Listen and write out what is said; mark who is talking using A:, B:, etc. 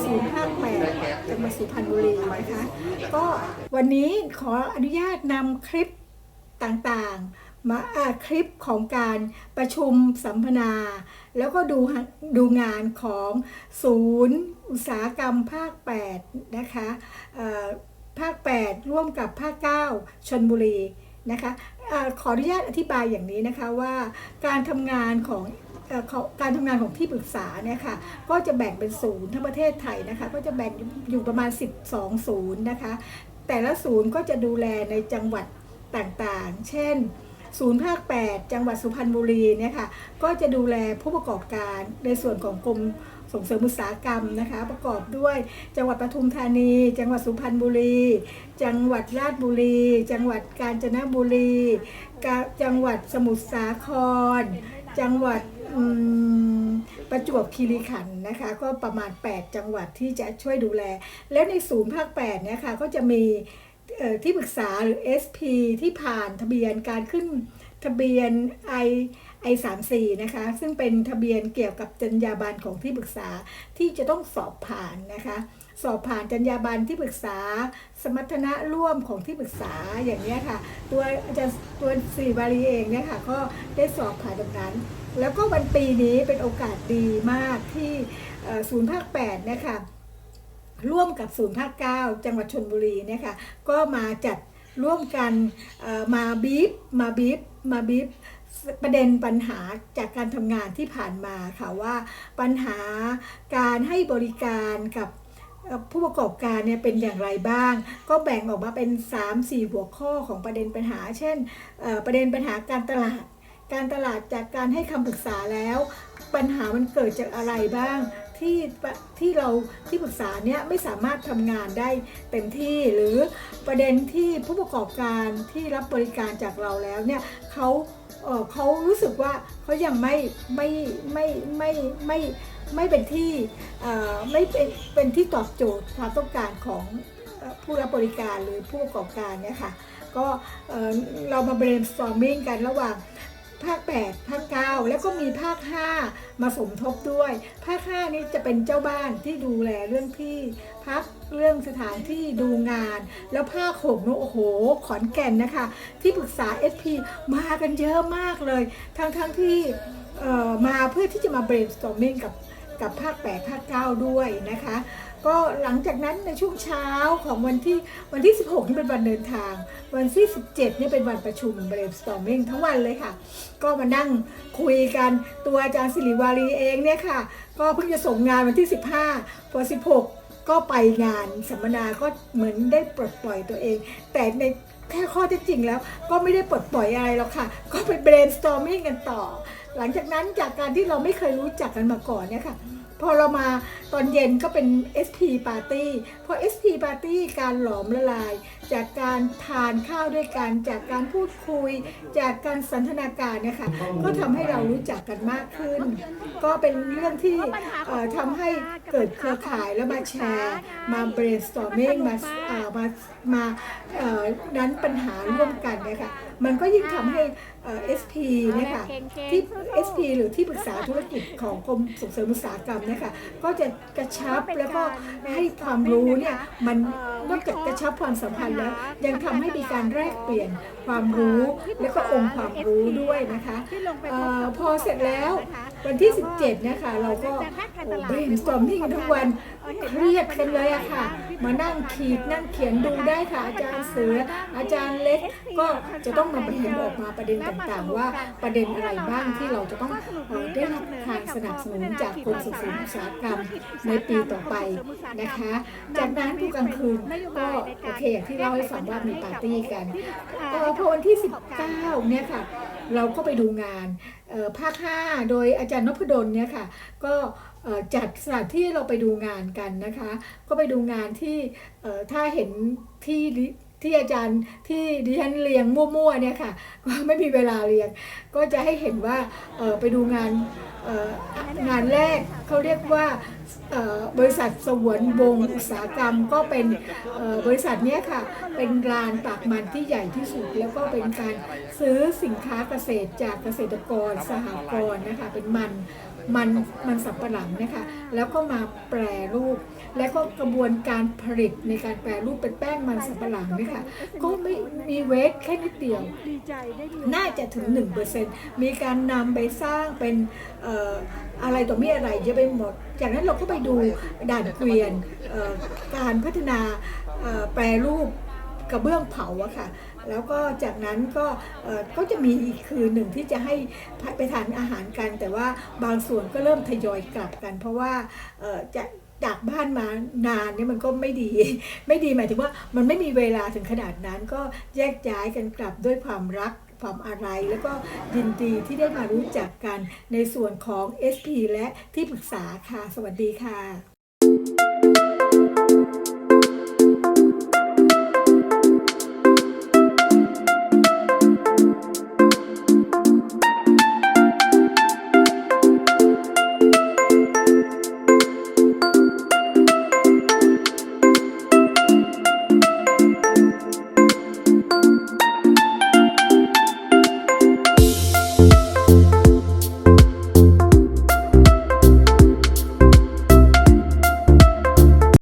A: 3058จังหวัดสุพรรณบุรีนะคะ ก็วันนี้ขออนุญาตนำคลิปต่างๆ มาอาคลิปของการประชุมสัมมนา แล้วก็ดูดูงานของศูนย์อุตสาหกรรมภาค 8 นะคะภาค 8 ร่วมกับภาค 9 ชนบุรีนะคะอขออนุญาตอธิบายอย่างนี้นะคะว่าการทำงานของ การทำงานของที่ปรึกษาเนี่ยค่ะก็จะแบ่งเป็นศูนย์ทั้งประเทศไทยนะคะก็จะแบ่งอยู่ประมาณ 12 ศูนย์นะคะ แต่ละศูนย์ก็จะดูแลในจังหวัดต่างๆ เช่นศูนย์ภาค 8 จังหวัดสุพรรณบุรีเนี่ยค่ะก็จะดูแลผู้ประกอบการในส่วนของกรมส่งเสริมอุตสาหกรรมนะคะ ประกอบด้วยจังหวัดปทุมธานี จังหวัดสุพรรณบุรี จังหวัดราชบุรี จังหวัดกาญจนบุรี จังหวัดสมุทรสาคร จังหวัดประจวบคีรีขันธ์นะคะ ก็ประมาณ 8 จังหวัดที่จะช่วยดูแล แล้วในศูนย์ภาค8เนี่ยค่ะก็จะมีที่ปรึกษาหรือ SP ที่ผ่านทะเบียนการขึ้น ทะเบียน I I 3 4นะคะ ซึ่งเป็นทะเบียนเกี่ยวกับจรรยาบรรณของที่ปรึกษาที่จะต้องสอบผ่านนะคะ สอบผ่านจรรยาบรรณที่ปรึกษา สมรรถนะร่วมของที่ปรึกษาอย่างนี้ค่ะ ตัวอาจารย์ตัวสี่บาลีเองเนี่ยค่ะก็ได้สอบผ่านตรงนั้น แล้วก็วันปีนี้เป็นโอกาสดีมากที่ศูนย์ภาค8นี่ยค่ะร่วมกับศูนย์ภาค9จังหวัดชนบุรีเนี่ยค่ะก็มาจัดร่วมกันมาบีบมาบีบ มาบีบประเด็นปัญหาจากการทำงานที่ผ่านมาค่ะว่าปัญหาการให้บริการกับผู้ประกอบการเนี่ยเป็นอย่างไรบ้าง ก็แบ่งออกมาเป็น 3-4 หัวข้อของประเด็นปัญหา เช่นประเด็นปัญหาการตลาด การตลาดจากการให้คำปรึกษาแล้ว ปัญหามันเกิดจากอะไรบ้าง ที่ที่เราที่ปรึกษาเนี่ยไม่สามารถทำงานได้เต็มที่หรือประเด็นที่ผู้ประกอบการที่รับบริการจากเราแล้วเนี่ยเขาเขารู้สึกว่าเขายังไม่ไม่ไม่ไม่ไม่ไม่เป็นที่ไม่เป็นเป็นที่ตอบโจทย์ความต้องการของผู้รับบริการหรือผู้ประกอบการเนี่ยค่ะก็เอ่อเรามา brainstorming กันระหว่าง ภาค 8 ภาค 9 แล้วก็มีภาค 5 มาสมทบด้วย ภาค 5 นี้จะเป็นเจ้าบ้านที่ดูแลเรื่องที่พักเรื่องสถานที่ดูงาน แล้วภาค6นู้โอ้โห ขอนแก่นนะคะ ที่ปรึกษา SP มากันเยอะมากเลย ทั้งทั้งๆที่มาเพื่อที่จะมา brainstorming กับ กับภาค 8 ภาค 9 ด้วยนะคะ ก็หลังจากนั้นในช่วงเช้าของวันที่วันที่ 16นี่เป็นวันเดินทาง วันที่ 17นี่เป็นวันประชุม brainstorming ทั้งวันเลยค่ะ ก็มานั่งคุยกันตัวอาจารย์สิริวารีเองเนี่ยค่ะ ก็เพิ่งจะส่งงานวันที่ 15พอ16ก็ไปงานสัมมนาก็เหมือนได้ปลดปล่อยตัวเอง แต่ใน แค่ข้อเท็จจริงแล้ว ก็ไม่ได้ปลดปล่อยอะไรหรอกค่ะ ก็ไป brainstorming กันต่อ หลังจากนั้นจากการที่เราไม่เคยรู้จักกันมาก่อนเนี่ยค่ะพอเรามาตอนเย็นก็เป็น SP Party พอ SP Party การหลอมละลายจากการทานข้าวด้วยกัน จากการพูดคุย จากการสันทนาการเนะคะก็ทำให้เรารู้จักกันมากขึ้น ก็เป็นเรื่องที่เอ่อทำให้เกิดเครือข่ายแล้วมาแชร์ มา brainstorming มาเอ่อมามาเอ่อนั้นปัญหาร่วมกันเนี่ยค่ะมันก็ยิ่งทำให้เอ่อ SP เนี่ยค่ะที่ SP หรือที่ปรึกษาธุรกิจของกรมส่งเสริมอุตสาหกรรมเนี่ยค่ะก็จะกระชับแล้วก็ให้ความรู้เนี่ยมันนอกจากกระชับความสัมพันธ์แล้ว ยังทำให้มีการแลกเปลี่ยนความรู้ แล้วก็องค์ความรู้ด้วยนะคะเออพอเสร็จแล้ววันที่ 17เนี่ยค่ะเราก็โอ้ brainstorming กันทั้งวันเครียดกันเลยอะค่ะ มานั่งขีดนั่งเขียนดูได้ค่ะ อาจารย์เสือ อาจารย์เล็กก็จะต้องมาประเด็นออกมาประเด็นต่างๆ ว่าประเด็นอะไรบ้างที่เราจะต้องเอ่อได้รับการสนับสนุนจากกรมส่งเสริมอุตสาหกรรมในปีต่อไปนะคะ จากนั้นทุกกลางคืนก็โอเคอย่างที่เล่าให้ฟังว่ามีปาร์ตี้กันเออพอวันที่ 19เนี่ยค่ะ เราก็ไปดูงานภาค5โดยอาจารย์นพดลเนี่ยค่ะ ก็จัดสถานที่เราไปดูงานกันนะคะ ก็ไปดูงานที่ถ้าเห็นที่ ที่อาจารย์ที่ดิฉันเรียงมั่วๆเนี่ยค่ะก็ไม่มีเวลาเรียง ก็จะให้เห็นว่าไปดูงานงานแรกเขาเรียกว่าบริษัทสวนวงอุตสาหกรรมก็เป็นบริษัทเนี้ยค่ะ เป็นลานปากมันที่ใหญ่ที่สุด แล้วก็เป็นการซื้อสินค้าเกษตรจากเกษตรกรสหกรณ์นะคะเป็นมัน มันมันสับปะหลังนะคะแล้วก็มาแปรรูป และก็กระบวนการผลิตในการแปรรูปเป็นแป้งมันสับปะหลังเนี่ยค่ะก็ไม่มีเวทแค่นิดเดียว
B: ดีใจได้มี
A: น่าจะถึง 1%มีการนำไปสร้างเป็นเอ่ออะไรต่อมีอะไรเยอะไปหมด จากนั้นเราก็ไปดูด่านเกวียนเอ่อการพัฒนาเอ่อแปรรูปกระเบื้องเผาอะค่ะ แล้วก็จากนั้นก็ก็จะมีอีกคืนหนึ่งที่จะให้ไปทานอาหารกัน แต่ว่าบางส่วนก็เริ่มทยอยกลับกัน เพราะว่าจะจากบ้านมานานเนี่ยมันก็ไม่ดี ไม่ดีหมายถึงว่ามันไม่มีเวลาถึงขนาดนั้นก็แยกย้ายกันกลับด้วยความรักความอะไรแล้วก็ยินดีที่ได้มารู้จักกันในส่วนของ SP และที่ปรึกษาค่ะ สวัสดีค่ะ